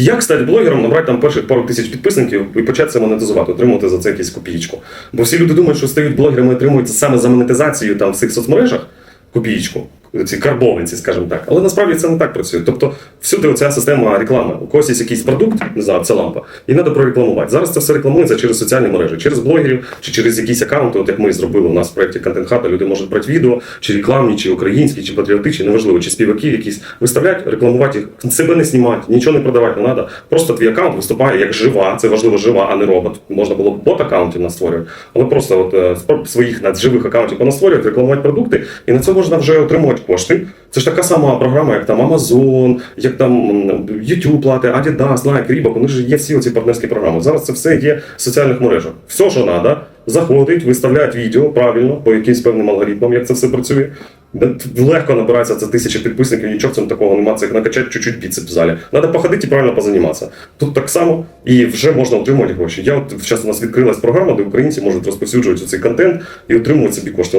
Як стати блогером, набрати там перших пару тисяч підписників і почати це монетизувати, отримувати за це якусь копієчку. Бо всі люди думають, що стають блогерами і отримують саме за монетизацію там в цих соцмережах копієчку. Ці карбованці, скажімо так. Але насправді це не так працює. Тобто, всюди оця система реклами. У когось є якийсь продукт, не знаю, це лампа, і треба прорекламувати. Зараз це все рекламується через соціальні мережі, через блогерів чи через якісь аккаунти, от як ми зробили у нас в проєкті Content Hub, люди можуть брати відео, чи рекламні, чи українські, чи патріотичні, неважливо, чи співаки якісь виставляють, рекламувати їх, себе не знімати, нічого не продавати не треба. Просто твій аккаунт виступає як жива, це важливо жива, а не робот. Можна було бот аккаунтів настворювати, але просто от е, своїх живих аккаунтів понастворювати, рекламувати продукти, і на це можна вже отримувати кошти. Це ж така сама програма, як там Amazon, як там YouTube плати, Adidas, Nike, Reebok, вони ж є всі оці партнерські програми. Зараз це все є в соціальних мережах. Все, що треба, заходить, виставляють відео правильно по якимсь певним алгоритмам, як це все працює. Легко набирається це тисячі підписників, нічого цьому такого немає, це накачати чуть-чуть біцеп в залі. Треба походити і правильно позаніматися. Тут так само і вже можна отримувати гроші. Я от зараз у нас відкрилась програма, де українці можуть розповсюджувати цей контент і отримувати собі кошти.